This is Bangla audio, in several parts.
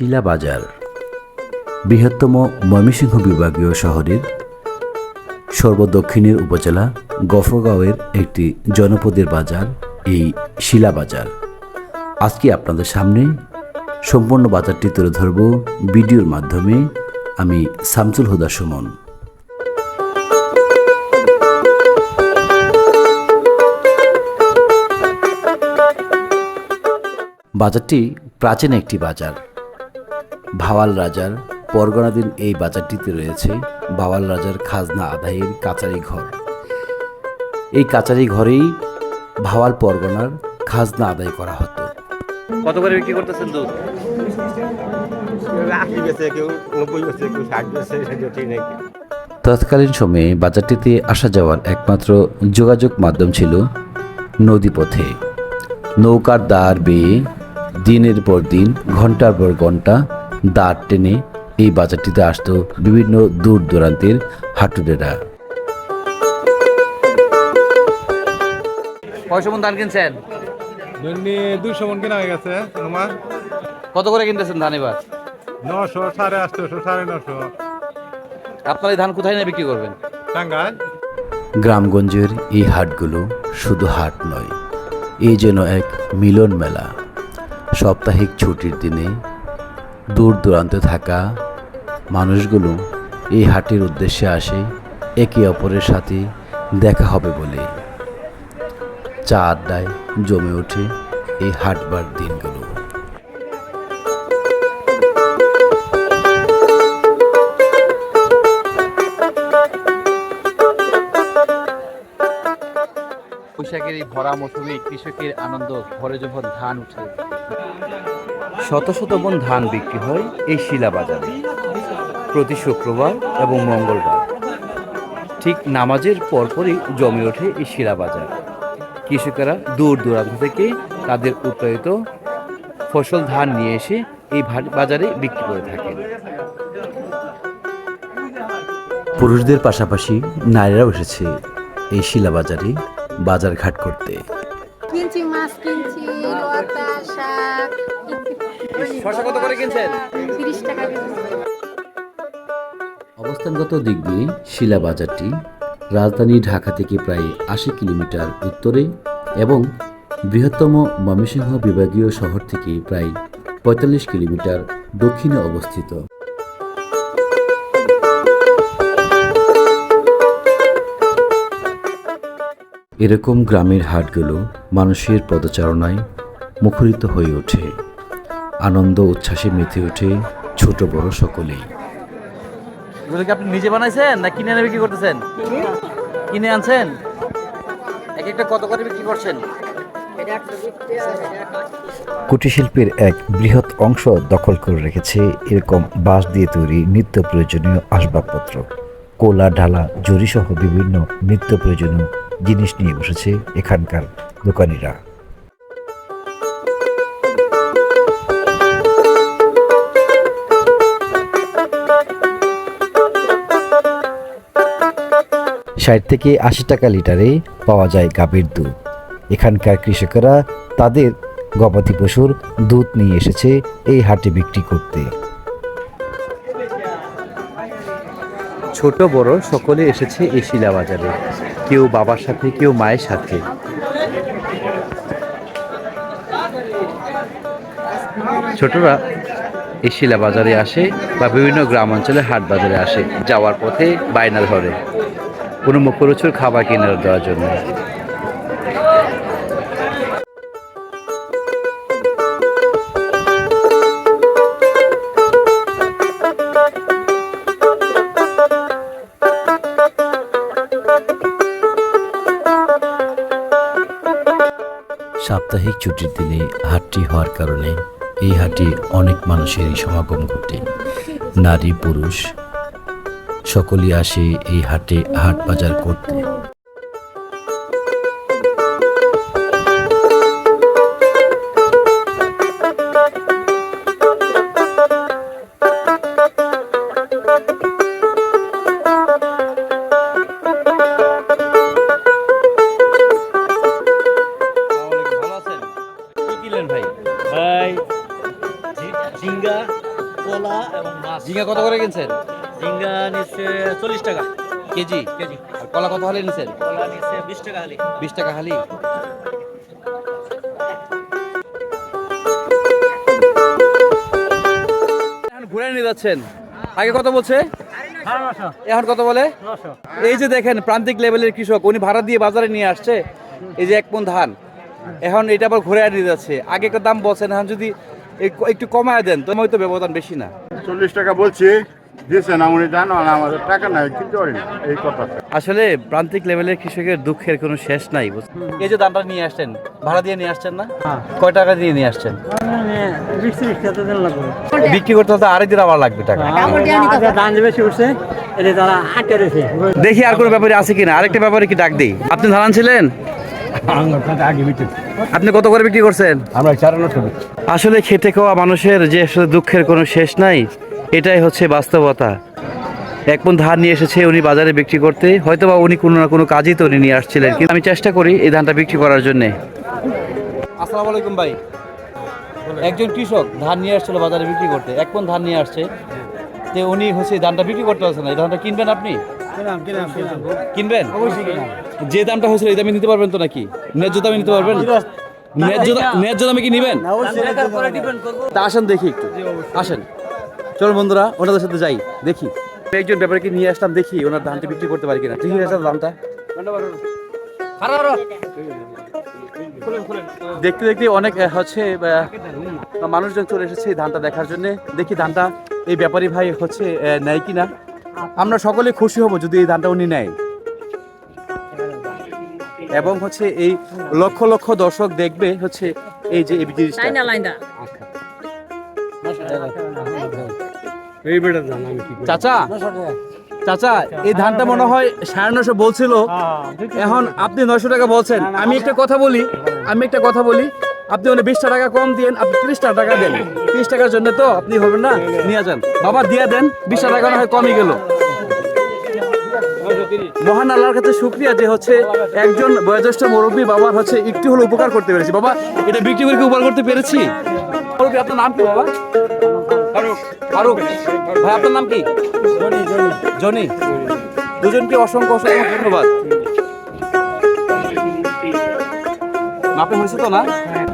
শিলা বাজার, বৃহত্তম ময়মনসিংহ বিভাগীয় শহরের সর্বদক্ষিণের উপজেলা গফরগাঁওয়ের একটি জনপদের বাজার, এই শিলা বাজার। আজকে আপনাদের সামনে সম্পূর্ণ বাজারটি তুলে ধরব ভিডিওর মাধ্যমে। আমি শামসুল হুদা সুমন। বাজারটি প্রাচীন একটি বাজার। ভাওয়াল রাজার পরগনাধীন এই বাজারটিতে রয়েছে ভাওয়াল রাজার খাজনা আদায়ের কাচারি ঘর। এই কাচারি ঘরেই ভাওয়াল পরগনার খাজনা আদায় করা হতো। কত করে বিক্রি করতেছেন দুধ? আশি বেছে কেউ নব্বই বেছে কেউ ষাট বেছে ঠিক নেই। তৎকালীন সময়ে বাজারটিতে আসা যাওয়ার একমাত্র যোগাযোগ মাধ্যম ছিল নদীপথে। নৌকার দ্বার বেয়ে দিনের পর দিন ঘণ্টার পর ঘণ্টা দাঁড় টেনে এই বাজারটিতে আসতো বিভিন্ন দূর দূরান্তের হাটুরেরা কয়শো মন ধান কিনছেন? দুইশো মন কেনা হয়ে গেছে তোমার কত করে কিনতেছেন ধান এবার? নশো সাড়ে আটশোশো সাড়ে নশো। আপনার এই ধান কোথায় নিয়ে বিক্রি করবেন? টাঙ্গাইল। গ্রামগঞ্জের এই হাটগুলো শুধু হাট নয় এই যেন এক মিলন মেলা সাপ্তাহিক ছুটির দিনে দূর দূরান্তে থাকা মানুষগুলো এই হাটের উদ্দেশ্যে আসে একে অপরের সাথে দেখা হবে বলে। চা আড্ডায় জমে ওঠে এই হাটবার দিনগুলো। এই ভরা মৌসুমে কৃষকের আনন্দ ভরে যখন ধান উঠে। শত শত মন ধান বিক্রি হয় এই শিলা বাজারে প্রতি শুক্রবার এবং মঙ্গলবার। ঠিক নামাজের পরপরই জমে ওঠে এই শিলা বাজার কৃষকেরা দূর দূরান্ত থেকে তাদের উৎপাদিত ফসল ধান নিয়ে এসে এই বাজারে বিক্রি করে থাকেন। পুরুষদের পাশাপাশি নারীরাও এসেছে এই শিলাবাজারে বাজারঘাট করতে। কিনছি মাছ শশা কত করে কিনছেন? তিরিশ টাকা অবস্থানগত দিক দিয়ে শিলা বাজারটি রাজধানী ঢাকা থেকে প্রায় আশি কিলোমিটার উত্তরে এবং বৃহত্তম ময়মনসিংহ বিভাগীয় শহর থেকে প্রায় পঁয়তাল্লিশ কিলোমিটার দক্ষিণে অবস্থিত। এরকম গ্রামের হাটগুলো মানুষের পদচারণায় মুখরিত হয়ে ওঠে। আনন্দ উচ্ছ্বাসে মেতে ওঠে ছোট বড় সকলেই। এগুলো কি আপনি নিজে বানাইছেন না কিনে এনে বিক্রি করতেছেন? কিনে আনছেন? এক একটা কত করে বিক্রি করছেন? কুটিরশিল্পের এক বৃহৎ অংশ দখল করে রেখেছে এরকম বাঁশ দিয়ে তৈরি নিত্য প্রয়োজনীয় আসবাবপত্র। কোলা ঢালা জরিসহ বিভিন্ন নিত্য প্রয়োজনীয় জিনিস নিয়ে বসেছে এখানকার দোকানিরা। ষাট থেকে আশি টাকা লিটারে পাওয়া যায় গাভীর দুধ। এখানকার কৃষকেরা তাদের গবাদি পশুর দুধ নিয়ে এসেছে এই হাটে বিক্রি করতে। ছোট, বড় সকলে এসেছে এই শিলা বাজারে কেউ বাবার সাথে, কেউ মায়ের সাথে। ছোটরা এই শিলা বাজারে আসে বা বিভিন্ন গ্রাম অঞ্চলে হাট বাজারে আসে, যাওয়ার পথে বায়না ধরে। কোনো মুখরোচর খাবার কিনে দেওয়ার জন্য। সাপ্তাহিক ছুটির দিনে হাটটি হওয়ার কারণে এই হাটে অনেক মানুষেরই সমাগম ঘটে। নারী, পুরুষ সকলেই আসে এই হাটে হাট বাজার করতে। ভালো আছেন কি কিনলেন ভাই? ভাই ঝিঙ্গা ঝিঙ্গা কত করে কিনছেন? ঝিঙ্গা নিচ্ছে চল্লিশ টাকা। কেজি? কেজি। আর কলা কত হালি নিছেন? কলা নিচ্ছে বিশ টাকা হালি। বিশ টাকা হালি? ঘুরে নিয়ে যাচ্ছেন। আগে কত বলছে? এখন কত বলে? এই যে দেখেন প্রান্তিক লেভেলের কৃষক উনি ভাড়া দিয়ে বাজারে নিয়ে আসছে। এই যে এক মন ধান। এখন এটা আবার ঘুরে নিয়ে যাচ্ছে। আগে দাম বলছেন এখন যদি এক- একটু কমায় দেন তো হয়তো ব্যবধান বেশি না। চল্লিশ টাকা বলছি। দিয়েছে না উনি জানো না আমাদের টাকা নাই কিনতে পারি না এই কথা আসলে প্রান্তিক লেভেলের কৃষকের দুঃখের কোনো শেষ নাই এই যে দামটা নিয়ে আসছেন ভাড়া দিয়ে নিয়ে আসছেন না? কয় টাকা দিয়ে নিয়ে আসছেন? বিক্রি করতে হতে আরেক দিন আবার লাগবে টাকা। ধান বেশি উঠছে এটা তারা আটকে রয়েছে। দেখি আর কোনো ব্যাপারে আছে কিনা। আরেকটা ব্যাপারে কি ডাক দিই? আপনি ধারান ছিলেন? আপনি কত করে বিক্রি করছেন? আমরা আসলে খেটে খাওয়া মানুষের যে আসলে দুঃখের কোনো শেষ নাই এটাই হচ্ছে বাস্তবতা। এক মন ধান নিয়ে এসেছে উনি বাজারে বিক্রি করতে হয়তো বা উনি কোনো না কোনো কাজই তো উনি নিয়ে আসছিলেন কিন্তু আমি চেষ্টা করি এই ধানটা বিক্রি করার জন্য। আসসালামু আলাইকুম ভাই। একজন কৃষক ধান নিয়ে আসছিল বাজারে বিক্রি করতে এক মন ধান নিয়ে আসছে। তো উনি হচ্ছে এই ধানটা বিক্রি করতে পারছেন না এই ধানটা কিনবেন আপনি? কিনবেন? যে দামটা হয়েছিল এই দামে নিতে পারবেন তো নাকি? ন্যায্য দামে নিতে পারবেন? ন্যায্য দামে কি নিবেন? তা আসেন দেখি একটু। আসেন। বন্ধুরা ওনাদের সাথে যাই দেখি। একজন ব্যাপারকে নিয়ে আসলাম দেখি ওনার ধানটা বিক্রি করতে পারি কিনা। ঠিক আছে দামটা। দেখতে দেখতে অনেক হচ্ছে মানুষজন চলে এসেছে ধানটা দেখার জন্য। দেখি ধানটা এই ব্যাপারী ভাই হচ্ছে নেয় কিনা? আমরা সকলে খুশি হব যদি এই ধানটা উনি নেয়। এবং হচ্ছে এই লক্ষ লক্ষ দর্শক দেখবে হচ্ছে এই যে এই জিনিসটা। চাচা চাচা এই ধানটা মনে হয় সাড়ে নশো বলছিল। এখন আপনি নয়শো টাকা বলছেন। আমি একটা কথা বলি আমি একটা কথা বলি। আপনি ওনে বিশটা টাকা কম দিয়েন আপনি ত্রিশটা টাকা দেন। ত্রিশ টাকার জন্য তো আপনি হবেন না নিয়ে যান। বাবা দিয়ে দেন বিশটা টাকা না হয় কমই গেল। মহান আল্লাহর কাছে শুক্রিয়া যে হচ্ছে একজন বয়োজ্যেষ্ঠ মুরব্বী বাবার হচ্ছে একটু হলো উপকার করতে পেরেছি। বাবা এটা বিক্রি করে কি উপকার করতে পেরেছি? আপনার নাম কি বাবা? ফারুক। ভাই আপনার নাম কি? জনি। দুজনকে অসংখ্য অসংখ্য ধন্যবাদ। মাপে হয়েছে তো না?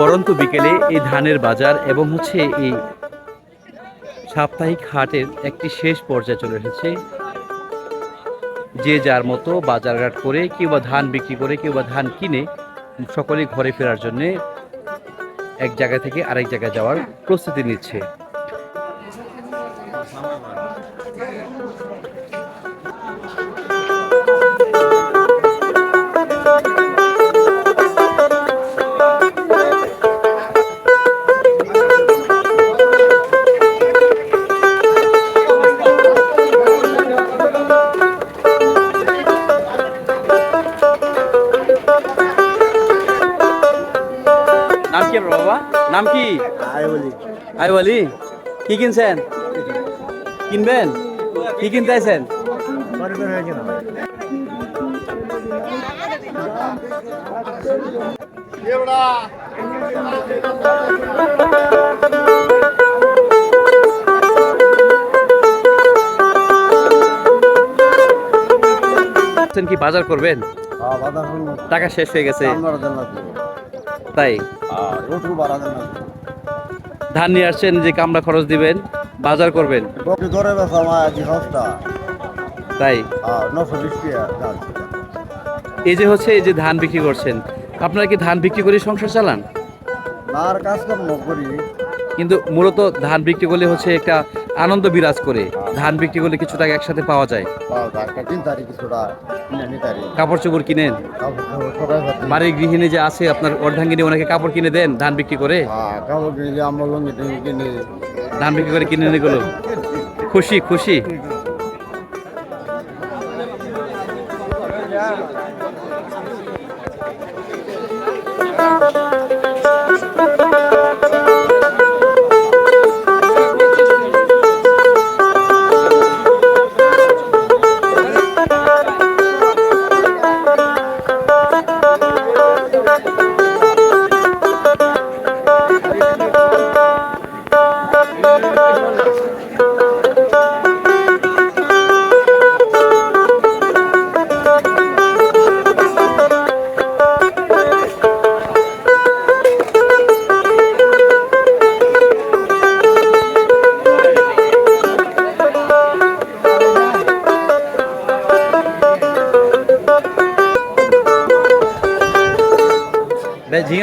পরন্তু বিকেলে এই ধানের বাজার এবং হচ্ছে এই সাপ্তাহিক হাটের একটি শেষ পর্যায়ে চলে এসেছে। যে যার মতো বাজারঘাট করে কেউ বা ধান বিক্রি করে, কেউ বা ধান কিনে সকলে ঘরে ফেরার জন্যে এক জায়গা থেকে আরেক জায়গায় যাওয়ার প্রস্তুতি নিচ্ছে। নাম কি আপনার বাবা? নাম কি? আই বলি কি কিনছেন? কিনবেন? কি কিনতে আছেন কি বাজার করবেন? টাকা শেষ হয়ে গেছে। তাই? ধান নিয়ে আসছেন যে কামড়া খরচ দিবেন বাজার করবেন। তাই? এই যে হচ্ছে এই যে ধান বিক্রি করছেন আপনারা কি ধান বিক্রি করে সংসার চালান? আর কাজ করি। কিন্তু মূলত ধান বিক্রি করলে হচ্ছে একটা আনন্দ বিরাজ করে। ধান বিক্রি করলে কিছু টাকা একসাথে পাওয়া যায়। কাপড় চোপড় কিনেন? বাড়ির গৃহিণী যে আছে, আপনার অর্ধাঙ্গিনী, ওনাকে কাপড় কিনে দেন ধান বিক্রি করে? ধান বিক্রি করে কিনে নিয়ে গেলো খুশি খুশি।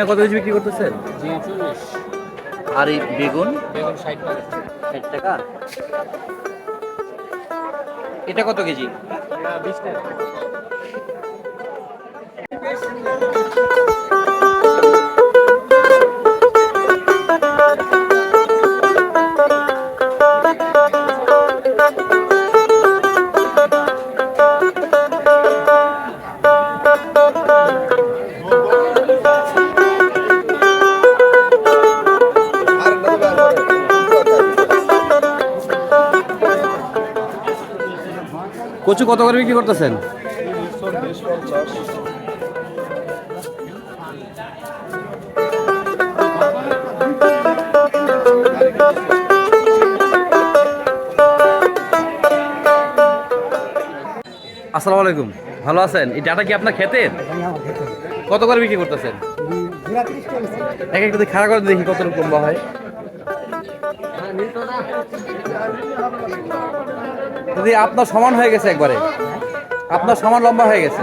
ঝিঙা কত কেজি বিক্রি করতেছেন আর এই বেগুন? বেগুন ষাট টাকা। এটা কত কেজি? কচু কত করে বিক্রি করতেছেন? আসসালামু আলাইকুম। ভালো আছেন? এই ডাটা কি আপনার খেতের কত করে বিক্রি করতেছেন? এক একটা খাড়া করে দেখি কত রকম হয়। যদি আপনার সমান হয়ে গেছে একবারে। আপনার সমান লম্বা হয়ে গেছে।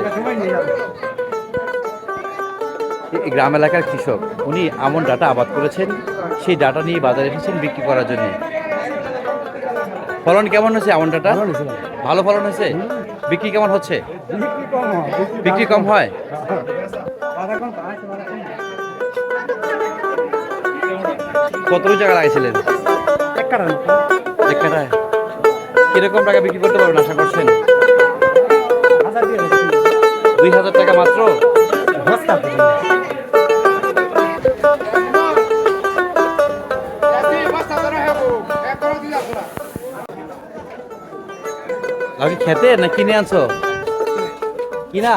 গ্রাম এলাকার কৃষক উনি আমন ডাটা আবাদ করেছেন সেই ডাটা নিয়ে বাজারে এসেছেন বিক্রি করার জন্য। ফলন কেমন হয়েছে আমন ডাটা? ভালো ফলন হয়েছে? বিক্রি কেমন হচ্ছে? বিক্রি কম হয় কত জায়গা লাগাইছিলেন? এক কাঠায় কীরকম টাকা বিক্রি করতে পারবেন আশা করছেন? দুই হাজার টাকা মাত্র? খেতে না কিনে আনছো? কিনা?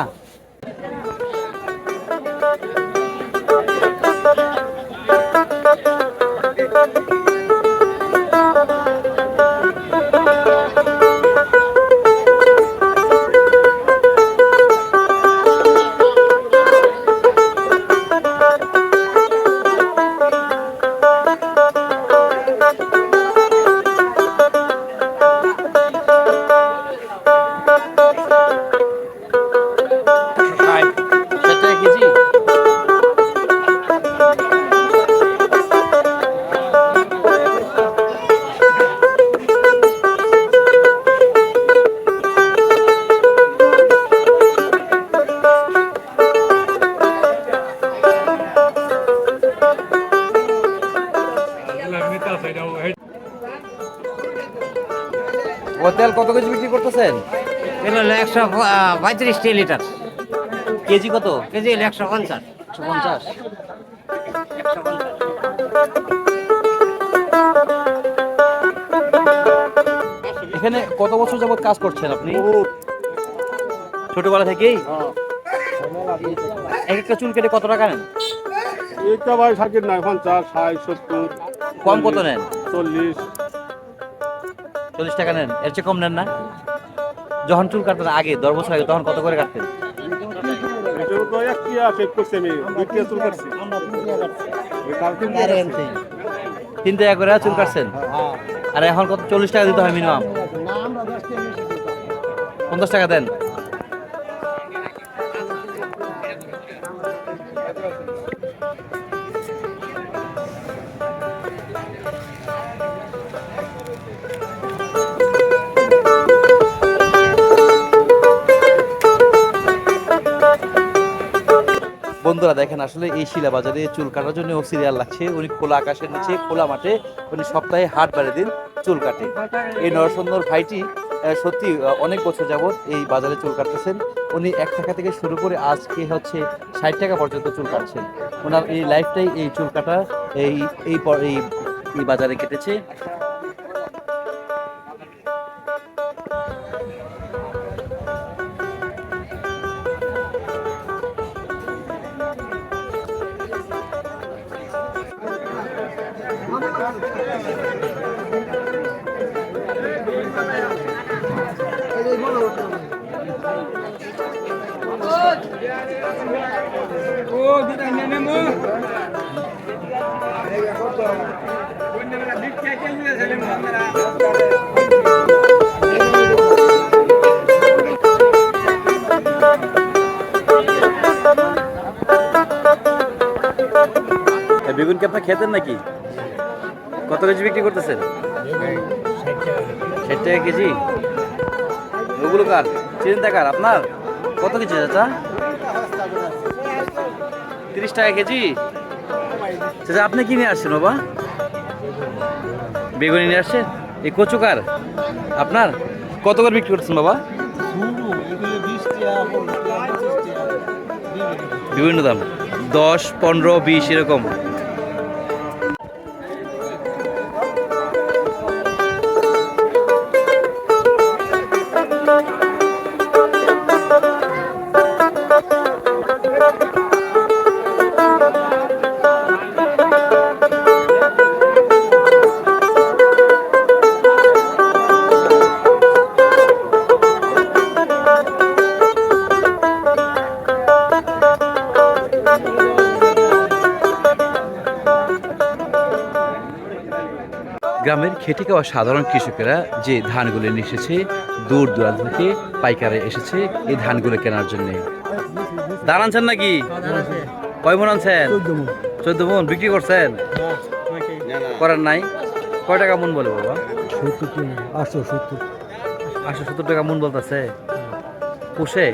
তেল কত কেজি বিক্রি করতেছেন? এটা হলো একশো পঁয়ত্রিশটি লিটার। কেজি কত? কেজি হলো একশো পঞ্চাশ। একশো পঞ্চাশ। এখানে কত বছর যাবত কাজ করছেন আপনি? ছোটবেলা থেকেই? এক একটা চুল কেটে কত টাকা নেন? এটা ভাই সাকির নয় পঞ্চাশ ষাট সত্তর। কম কত নেন? চল্লিশ। চল্লিশ টাকা নেন, এর চেয়ে কম নেন না। যখন চুল কাটতেন আগে দশ বছর আগে, তখন কত করে কাটতেন। তিন টাকা করে চুল কাটছেন? আর এখন কত? চল্লিশ টাকা দিতে হয় মিনিমাম। পঞ্চাশ টাকা দেন। বন্ধুরা দেখেন, আসলে এই শিলা বাজারে চুল কাটার জন্য সিরিয়াল লাগছে। উনি খোলা আকাশের নিচে, খোলা মাঠে উনি সপ্তাহে হাট বাড়ি দিন চুল কাটে। এই নরসুন্দর ভাইটি সত্যি অনেক বছর যাবত এই বাজারে চুল কাটতেছেন। উনি এক টাকা থেকে শুরু করে আজকে হচ্ছে ষাট টাকা পর্যন্ত চুল কাটছেন। ওনার এই লাইফটাই এই চুল কাটা, এই এই এই বাজারে কেটেছে। কি আপনার খেতেন নাকি? কত কেজি বিক্রি করতেছেন? ষাট টাকা কেজি। ওগুলো কার? চিন্তা কার আপনার? কত কেজি চাচা? তিরিশ টাকা কেজি। চাচা, আপনি কি নিয়ে আসছেন বাবা? বেগুনি নিয়ে আসছেন? এই কচু কার? আপনার? কত করে বিক্রি করছেন বাবা? বিভিন্ন দাম। দশ, পনেরো, বিশ, এরকম। গ্রামের খেটে খাওয়া সাধারণ কৃষকেরা যে ধানগুলো নিয়ে এসেছে দূর দূরান্ত থেকে পাইকারে এসেছে এই ধানগুলো কেনার জন্য। ধান আনছেন নাকি? কয় মন আনছেন? চোদ্দ মন। বিক্রি করছেন? করার নাই? কয় টাকা মন বলে বাবা? আটশো সত্তর আটশো সত্তর টাকা মন বলতেছে। পুষে?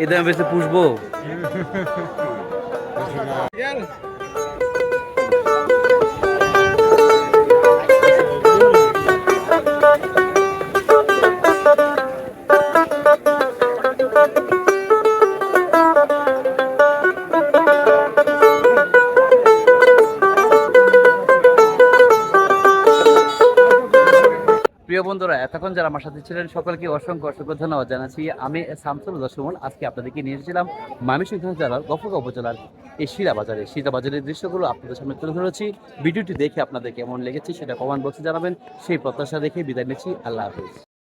এই দামে বেশি পুষবো? এতক্ষণ যারা আমার সাথে ছিলেন, সকলকে অসংখ্য অসংখ্য ধন্যবাদ জানাচ্ছি। আমি শামসুল দশমন আজকে আপনাদেরকে নিয়ে এসেছিলাম ময়মনসিংহ জেলার গফুকা উপজেলার এই শিলা বাজারে শিলা বাজারের দৃশ্যগুলো আপনাদের সামনে তুলে ধরেছি। ভিডিওটি দেখে আপনাদের কেমন লেগেছে সেটা কমেন্ট বক্সে জানাবেন। সেই প্রত্যাশা দেখে বিদায় নিচ্ছি। আল্লাহ হাফিজ।